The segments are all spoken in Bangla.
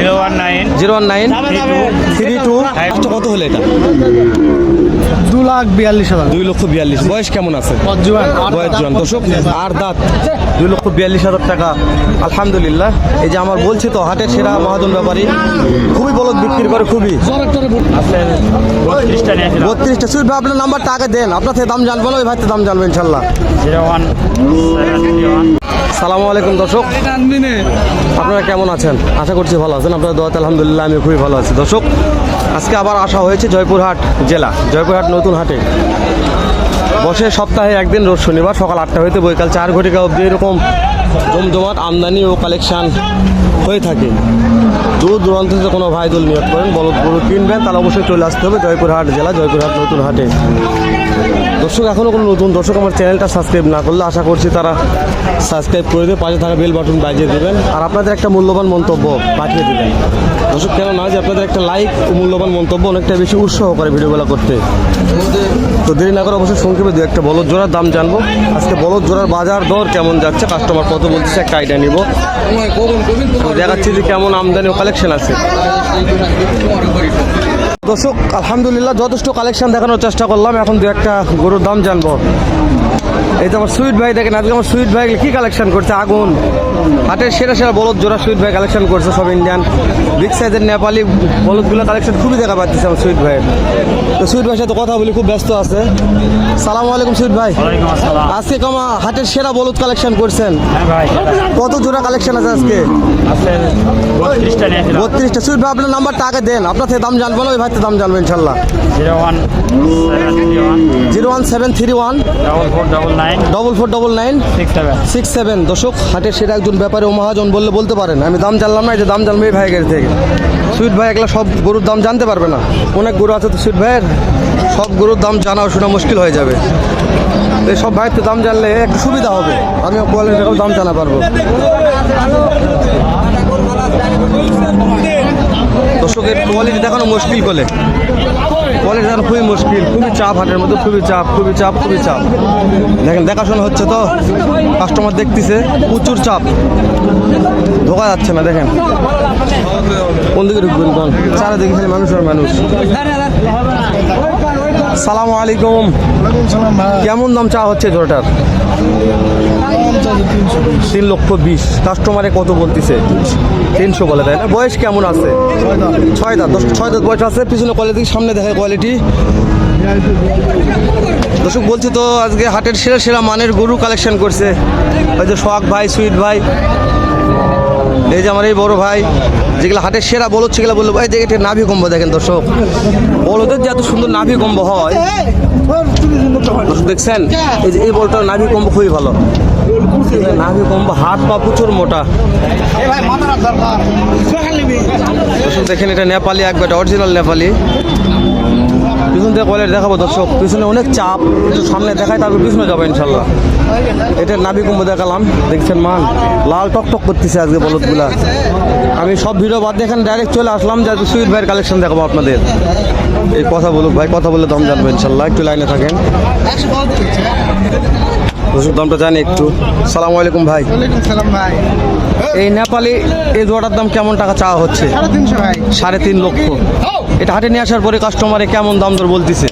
Zero one nine zero one nine three two কত হলো এটা? দু লাখ বিয়াল্লিশ হাজার। দুই লক্ষ বিয়াল্লিশ। বয়স কেমন আছে? বয়স দর্শক আর দাঁত? দুই লক্ষ বিয়াল্লিশ হাজার টাকা। আলহামদুলিল্লাহ। এই যে আমার বলছি তো হাটের সেরা মহাজন ব্যাপারী। খুবই বলদ বিক্রি করে খুবই। বত্রিশটা ভাই আপনার নাম্বারটা আগে দেন। আপনার থেকে দাম জানব না ওই ভাইতে দাম জানব ইনশাল্লাহ। সালামু আলাইকুম দর্শক। আপনারা কেমন আছেন? আশা করছি ভালো আছেন। আপনার দোয়াতে? আলহামদুলিল্লাহ, আমি খুবই ভালো আছি। দর্শক, আজকে আবার আসা হয়েছে জয়পুরহাট জেলা। জয়পুরহাট নতুন হাটে। বসে সপ্তাহে একদিন রোজ শনিবার সকাল আটটা হইতে বৈকাল চার ঘটিকা অবধি এরকম জমজমাট, আমদানি ও কালেকশান হয়ে থাকে। দূর দূরান্ত থেকে কোনো ভাই দল নিয়োগ করেন বলদ গরু কিনবেন, তাহলে অবশ্যই চলে আসতে হবে জয়পুরহাট জেলা, জয়পুরহাট নতুন হাটে। দর্শক এখনও কোনো নতুন দর্শক আমার চ্যানেলটা সাবস্ক্রাইব না করলে আশা করছি তারা সাবস্ক্রাইব করে দিয়ে পাশে থাকা বেল বাটন বাজিয়ে দেবেন। আর আপনাদের একটা মূল্যবান মন্তব্য পাঠিয়ে দেবেন। দর্শক, কেন না যে আপনাদের একটা লাইক ও মূল্যবান মন্তব্য অনেকটা বেশি উৎসাহ করে ভিডিওগুলো করতে। তো দেরি না করে অবশ্যই সংক্ষেপে দু একটা বলদ জোড়ার দাম জানব। আজকে বলদ জোড়ার বাজার দর কেমন যাচ্ছে কাস্টমার কত বলতেছে, একটা আইডিয়া নিব। দেখাচ্ছি যে কেমন আমদানি ও কালেকশন আছে। দর্শক আলহামদুলিল্লাহ যথেষ্ট কালেকশন দেখানোর চেষ্টা করলাম। এখন দু একটা গরুর দাম জানব। এই তো আমার সুইট ভাই দেখেন আজকে আমার সুইট ভাই কি কালেকশন করছে? আগুন। হাটের সেরা সেরা বলদ জোড়া সুইট ভাই কালেকশন করছে সব ইন্ডিয়ান বিগ সাইজের নেপালি বলদগুলো কালেকশন খুবই দেখা পাচ্ছে আমার সুইট ভাইয়ের। তো সুইট ভাইয়ের সাথে কথা বলি খুব ব্যস্ত আছে। সালাম আলাইকুম সুইট ভাই। আজকে কমা হাটের সেরা বলদ কালেকশন করছেন? হ্যাঁ কত জোড়া কালেকশন আছে আজকে? বত্রিশটা সুইট ভাই আপনার নাম্বারটা আগে দেন। আপনার থেকে দাম জানব না ওই ভাইতে দাম জানব ইনশাল্লাহ। Zero one zero one seven three one. Double four double nine double four double nine six seven six seven দশক হাটের সেটা একজন ব্যাপারে ও মহাজন বললে বলতে পারেন আমি দাম জানলাম না এই যে দাম জানব এই ভাইয়ের থেকে। সুইট ভাই একলা সব গরুর দাম জানতে পারবে না। অনেক গরু আছে তো সুইট ভাইয়ের? সব গরুর দাম জানা শোনা মুশকিল হয়ে যাবে। এই সব ভাইয়ের তো দাম জানলে একটু সুবিধা হবে। আমিও কোয়ালিটির দাম জানা পারব। দর্শকের কোয়ালিটি দেখানো মুশকিল করলে কোয়ালিটি দেখানো খুবই মুশকিল, খুবই চাপ হাটের মধ্যে, খুবই চাপ খুবই চাপ খুবই চাপ। দেখেন, দেখাশোনা হচ্ছে তো কাস্টমার দেখতেছে, প্রচুর চাপ। ধোকা যাচ্ছে না, দেখেন। কোন দিকে ঢুকবেন কোন চারিদিকে খালি মানুষ আর মানুষ। সালাম আলাইকুম কেমন দাম চা হচ্ছে জোরটার তিন লক্ষ বিশ। কাস্টমারে কত বলতেছে? তিনশো বলে তাই না? বয়স কেমন আছে? ছয় দাঁত। দশ ছয় দাঁত বয়স আছে পিছনে কোয়ালিটি সামনে দেখে কোয়ালিটি দর্শক বলছি তো আজকে হাটের সেরা সেরা মানের গরু কালেকশন করছে। ওই যে সোহাগ ভাই সুইট ভাই। এই যে আমার এই বড় ভাই, যেগুলো হাটের সেরা বলদ সেগুলো বলল ভাই দেখে নাভি কম্ব দেখেন দর্শক। বলদের যে এত সুন্দর নাভি কম্ব হয় দেখছেন? এই যে এই বলটার নাভি কম্ব খুবই ভালো। নাভি কম্ব হাত পা প্রচুর মোটা। দেখেন, এটা নেপালি একবার অরিজিনাল নেপালি। পিছন থেকে কোয়ালিটি দেখাবো দর্শক, পিছনে অনেক চাপ, একটু সামনে দেখায়, তারপর পিছনে যাব ইনশাল্লাহ। এটা নাবি কুম্ভ দেখালাম, দেখছেন মান? লাল টক টক করতেছে আজকে বলদগুলা। আমি সব ভিডিও বাদ দিয়ে এখানে ডাইরেক্ট চলে আসলাম, যে সুইট ভাইয়ের কালেকশন দেখাবো আপনাদের। এই কথা বলুক ভাই, কথা বলে দম জানব ইনশাল্লাহ, একটু লাইনে থাকেন। দর্শক দামটা জানি একটু। সালাম আলাইকুম ভাই। সালাম ভাই। এই নেপালি এই জোয়াটার দাম কেমন টাকা চাওয়া হচ্ছে? সাড়ে তিন লক্ষ। এটা হাটে নিয়ে আসার পরে কাস্টমারে কেমন দাম দর বলতেছে?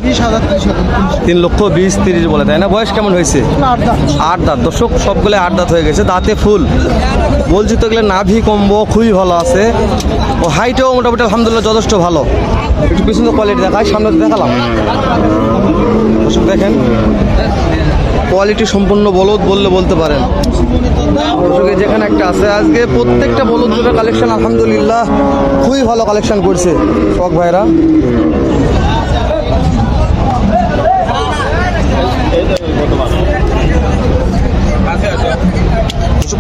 তিন লক্ষ বিশ তিরিশ বলে তাই না? বয়স কেমন হয়েছে? আট দাঁত। দর্শক সবগুলো আট দাঁত হয়ে গেছে। দাঁতে ফুল। বলছি তো এগুলো নাভি কম্বো খুবই ভালো আছে। ও হাইটেও মোটামুটি আলহামদুলিল্লাহ যথেষ্ট ভালো। একটু পিছনে কোয়ালিটি দেখায় সামনে দেখালাম। দর্শক দেখেন। কোয়ালিটি সম্পূর্ণ বলদ বললে বলতে পারেন। যেখানে একটা আছে, আজকে প্রত্যেকটা বলদ দুটো কালেকশন আলহামদুলিল্লাহ, খুবই ভালো কালেকশন করছে। শখ ভাইরা।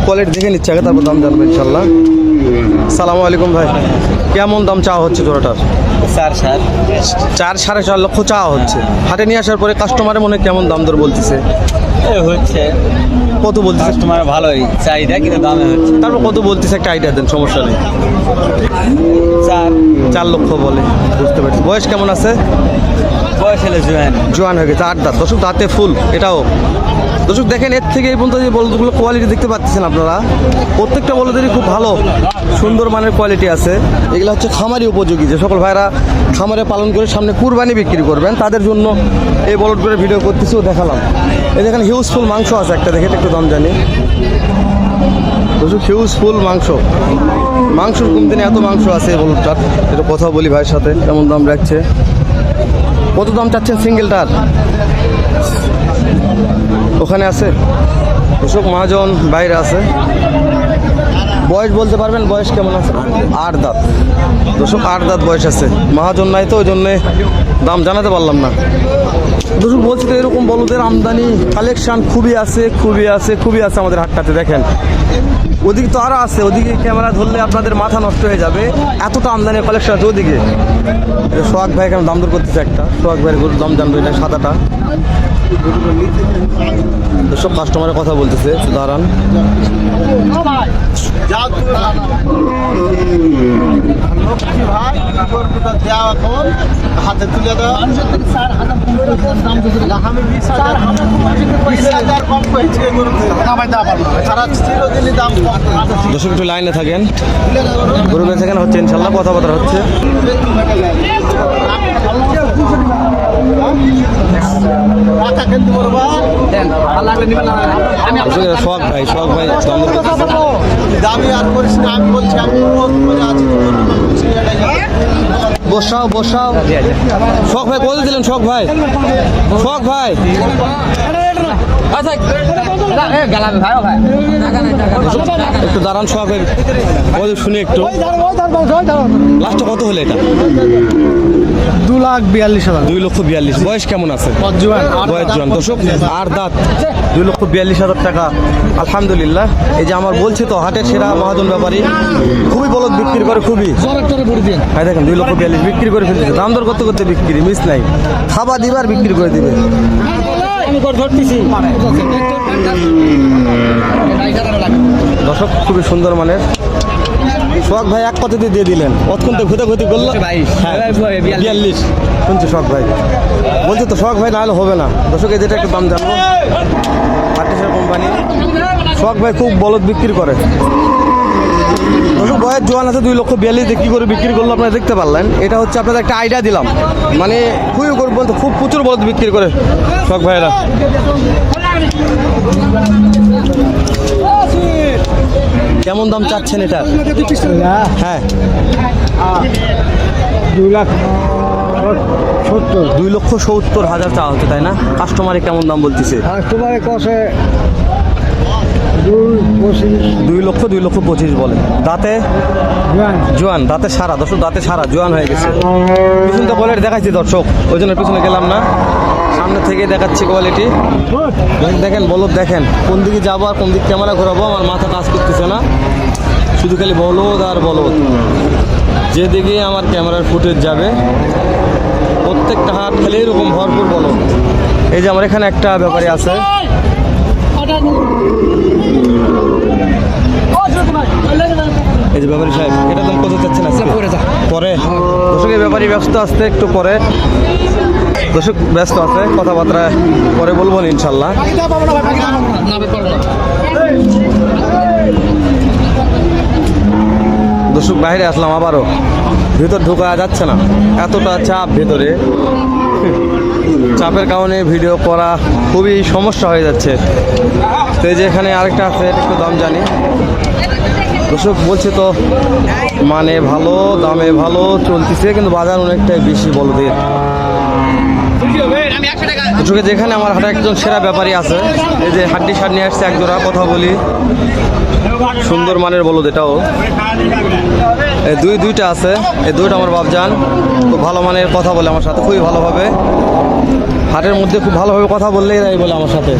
কোয়ালিটি দেখে নিচ্ছে আগে তারপর দাম জানব ইনশাল্লাহ। সালামু আলাইকুম ভাই। কেমন দাম চাওয়া হচ্ছে জোড়াটার? চার সাত চার সাড়ে চার লক্ষ চাওয়া হচ্ছে। হাটে নিয়ে আসার পরে কাস্টমারের মনে কেমন দাম দর বলতেছে? হচ্ছে। কত বলতেছে? কাস্টমার ভালোই চাহিদা কিন্তু দামে হচ্ছে। তারপর কত বলতেছে একটা আইডিয়া দেন সমস্যা নেই। চার। চার লক্ষ বলে বুঝতে পারছি। বয়স কেমন আছে? বয়স হলে জুয়ান। জোয়ান হয়ে গেছে আট দাঁত দর্শক দাঁতে ফুল, এটাও। দর্শক, দেখেন, এর থেকে এই পর্যন্ত যে বলদগুলো কোয়ালিটি দেখতে পাচ্ছেন আপনারা। প্রত্যেকটা বলদেরই খুব ভালো, সুন্দর মানের কোয়ালিটি আছে। এগুলো হচ্ছে খামারি উপযোগী। যে সকল ভাইরা খামারে পালন করে সামনে কুরবানি বিক্রি করবেন, তাদের জন্য এই বলদ করে ভিডিও করতেছি, ও দেখালাম। এই দেখেন হিউজফুল মাংস আছে একটা দেখে একটু দাম জানি। দর্শক হিউজফুল মাংস। মাংসর কম দিনে এত মাংস আছে বলদটার। একটু কথা বলি ভাইয়ের সাথে, কেমন দাম রাখছে। কত দাম চাচ্ছেন সিঙ্গেলটার? ওখানে আছে। অশোক মহাজন বাইরে আছে। বয়স বলতে পারবেন, বয়স কেমন আছে? আট দাঁত। দশক আট দাঁত বয়স আছে। মহাজন নাই তো, ওই জন্যে দাম জানাতে পারলাম না। দর্শক বলছি তো এরকম বলদের আমদানি কালেকশন খুবই আছে খুবই আছে খুবই আছে আমাদের হাটটাতে দেখেন। ওদিকে তো আরও আছে ওদিকে ক্যামেরা ধরলে আপনাদের মাথা নষ্ট হয়ে যাবে। এতটা আমদানি কালেকশন আছে ওদিকে। সোহাগ ভাই কেন দাম দর করতেছে একটা। সোহাগ ভাইয়ের গরুর দাম জানবে এটা সাদাটা। সব কাস্টমারের কথা বলতেছে একটু দাঁড়ান হাতে তুলে দাও আমি বিশ হাজার বিশ হাজার কম পেয়েছি সারা চিরদিনই দাম কম। দর্শক একটু লাইনে থাকেন। গরু বেঁচে হচ্ছে ইনশাল্লাহ কথাবার্তা হচ্ছে। ভাই সোহাগ ভাই দাম আর করিস না আমি বলছি আমি আছি বসাও বসাও শখ ভাই কোথায় দিলেন শখ ভাই শখ ভাই। একটু দাঁড়ান শখ ভাই শুনি একটু। লাস্টে কত হলো এটা? দু লাখ বিয়াল্লিশ হাজার। দুই লক্ষ বিয়াল্লিশ। বয়স কেমন আছে? বয়স জন দর্শক আর দাঁত? দুই লক্ষ বিয়াল্লিশ হাজার টাকা। আলহামদুলিল্লাহ। এই যে আমার বলছি তো হাটের সেরা মহাজন ব্যাপারী। খুবই বলদ বিক্রি করে খুবই। ভাই দেখেন দুই লক্ষ বিয়াল্লিশ বিক্রি করে ফেলতেছে। দাম দর করতে করতে বিক্রি মিস নাই। খাবার দিবার বিক্রি করে দিবে। দর্শক খুবই সুন্দর মানের। সোহাগ ভাই এক কথাতে দিয়ে দিলেন। অতক্ষণ তো ঘুতে ঘুতে করল হ্যাঁ, বিয়াল্লিশ। শুনছি সোহাগ ভাই। বলছি তো সোহাগ ভাই না হলে হবে না। দর্শক এই যেটা একটু দাম জানব। কোম্পানি। সোহাগ ভাই খুব বলদ বিক্রি করে। বয়ের জোয়ান আছে দুই লক্ষ বিয়াল্লিশ কী করে বিক্রি করল আপনারা দেখতে পারলেন? এটা হচ্ছে আপনাদের একটা আইডিয়া দিলাম। মানে খুবই বলতে খুব প্রচুর বলদ বিক্রি করে শখ ভাইয়েরা কেমন দাম চাচ্ছেন এটা? হ্যাঁ। দুই লাখ সত্তর। দুই লক্ষ সত্তর হাজার চাওয়া হচ্ছে তাই না? কাস্টমারে কেমন দাম বলতেছে? তোমার কষে দুই লক্ষ দুই লক্ষ পঁচিশ বলে। দাঁতে? জোয়ান। দাঁতে সারা। দর্শক দাঁতে সারা। জোয়ান হয়ে গেছে। পিছনটা বলে দেখাচ্ছি দর্শক। ওই জন্য পিছনে গেলাম না। সামনে থেকে দেখাচ্ছি কোয়ালিটি দেখেন বলদ দেখেন কোন দিকে যাব আর কোন দিক ক্যামেরা ঘোরাবো? আমার মাথা কাজ করতেছে না। শুধু খালি বলদ আর বলদ। যেদিকে আমার ক্যামেরার ফুটেজ যাবে প্রত্যেকটা হাত খালি এরকম ভরপুর বলদ। এই যে আমার এখানে একটা ব্যাপারে আছে। এই যে ব্যাপারী সাহেব এটা দাম কত চাচ্ছেন আজকে? পরে দর্শক এই ব্যাপারী ব্যস্ত আসতে একটু পরে। দর্শক ব্যস্ত আছে কথাবার্তা পরে বলব ইনশাল্লাহ। দর্শক বাইরে আসলাম আবারও। ভিতর ঢোকা যাচ্ছে না। এতটা চাপ ভেতরে। চাপের কারণে ভিডিও করা খুবই সমস্যা হয়ে যাচ্ছে। তো এই যে এখানে আরেকটা আছে একটু দাম জানি। দর্শক, বলছে তো মানে ভালো, দামে ভালো চলতেছে, কিন্তু বাজার অনেকটাই বেশি বলদের। দর্শকের যেখানে আমার হাটে একজন সেরা ব্যাপারী আছে, এই যে হাড্ডি সার নিয়ে আসছে একজোড়া, কথা বলি। সুন্দর মানের বলদ এটাও। এই দুই দুইটা আছে, এই দুইটা আমার বাপজান, খুব ভালো মানের কথা বলে আমার সাথে, খুবই ভালোভাবে। হাটের মধ্যে খুব ভালোভাবে কথা বললেই এরাই বলে আমার সাথে।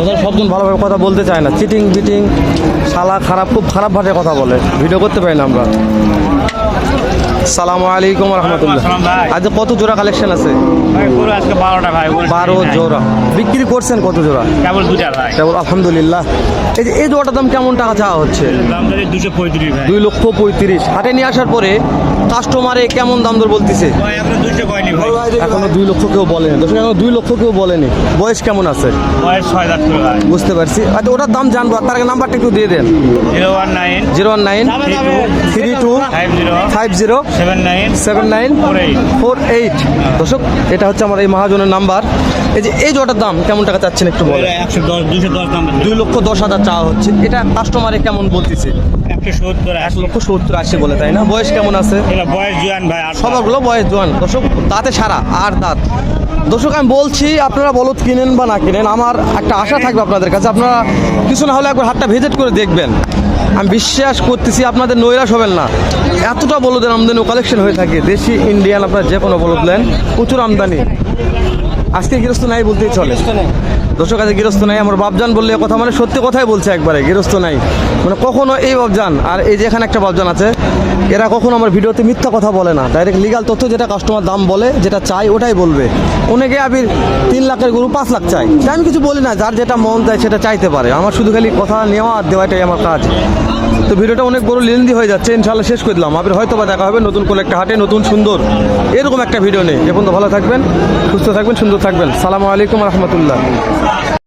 ওদের সবজন ভালোভাবে কথা বলতে চায় না চিটিং বিটিং শালা খারাপ, খুব খারাপ ভাষায় কথা বলে। ভিডিও করতে পারি না আমরা। সালামু আলাইকুম রহমতুল্লাহ। আজ কত জোড়া কালেকশন আছে? বারো। জোড়া। বিক্রি করছেন কত জোড়া? কেবল দুটা ভাই। কেবল আলহামদুলিল্লাহ। এই যে এই জোড়াটার দাম কেমন টাকা চাওয়া হচ্ছে? দুই লক্ষ পঁয়ত্রিশ। হাটে নিয়ে আসার পরে কাস্টমারে কেমন দাম দর বলতেছে? এখন দুই লক্ষ কেউ বলেনি দর্শক এখনও দুই লক্ষ কেউ বলেনি। বয়স কেমন আছে? বয়স ছয় বুঝতে পারছি। আচ্ছা ওটার দাম জানব। আর তার আগে নাম্বারটা একটু দিয়ে দেন। Zero one nine. Zero one nine. Three two. Five zero. Seven nine. Seven nine. Four eight. দর্শক এটা হচ্ছে আমার এই মহাজনের নাম্বার। এই যে এই জোটার দাম কেমন টাকা চাচ্ছেন একটু বলেন? দুই লক্ষ দশ হাজার চাওয়া হচ্ছে। এটা কাস্টমারে কেমন বলতেছে? এক লক্ষ সত্তর আশি বলে তাই না? বয়স কেমন আছে? বয়স জুয়ান ভাই সবগুলো বয়স জোয়ান। দর্শক দাঁতে সারা আর দাঁত। দর্শক আমি বলছি আপনারা বলদ কিনেন বা না কিনেন আমার একটা আশা থাকবে আপনাদের কাছে। আপনারা কিছু না হলে একবার হাটটা ভিজিট করে দেখবেন। আমি বিশ্বাস করতেছি আপনাদের নৈরাশ হবেন না। এতটা বলদের আমদানি কালেকশন হয়ে থাকে। দেশি ইন্ডিয়ান আপনার যে কোনো বলদ নেন। প্রচুর আমদানি। আজকে গৃহস্থ নাই বলতেই চলে। দর্শক আছে গৃহস্থ নাই, আমার বাপজান বললে কথা মানে সত্যি কথাই বলছে একবারে, গৃহস্থ নাই। মানে কখনো এই বাপজান, আর এই যে এখানে একটা বাপজান আছে, এরা কখনো আমার ভিডিওতে মিথ্যা কথা বলে না। ডাইরেক্ট লিগাল তথ্য যেটা কাস্টমার দাম বলে, যেটা চাই ওটাই বলবে। অনেকে আবির তিন লাখের গরু পাঁচ লাখ চাই তা আমি কিছু বলি না, যার যেটা মন চায় সেটা চাইতে পারে। আমার শুধু খালি কথা নেওয়া আর দেওয়াটাই আমার কাজ। তো ভিডিওটা অনেক বড় লেন্দি হয়ে যাচ্ছে ইনশাল্লাহ শেষ করে দিলাম। আবার হয়তো বা দেখা হবে নতুন কোনো একটা হাটে, নতুন, সুন্দর, এরকম একটা ভিডিও নেই এখন তো ভালো থাকবেন, সুস্থ থাকবেন, সুন্দর থাকবেন। সালামু আলাইকুম রহমতুল্লাহ।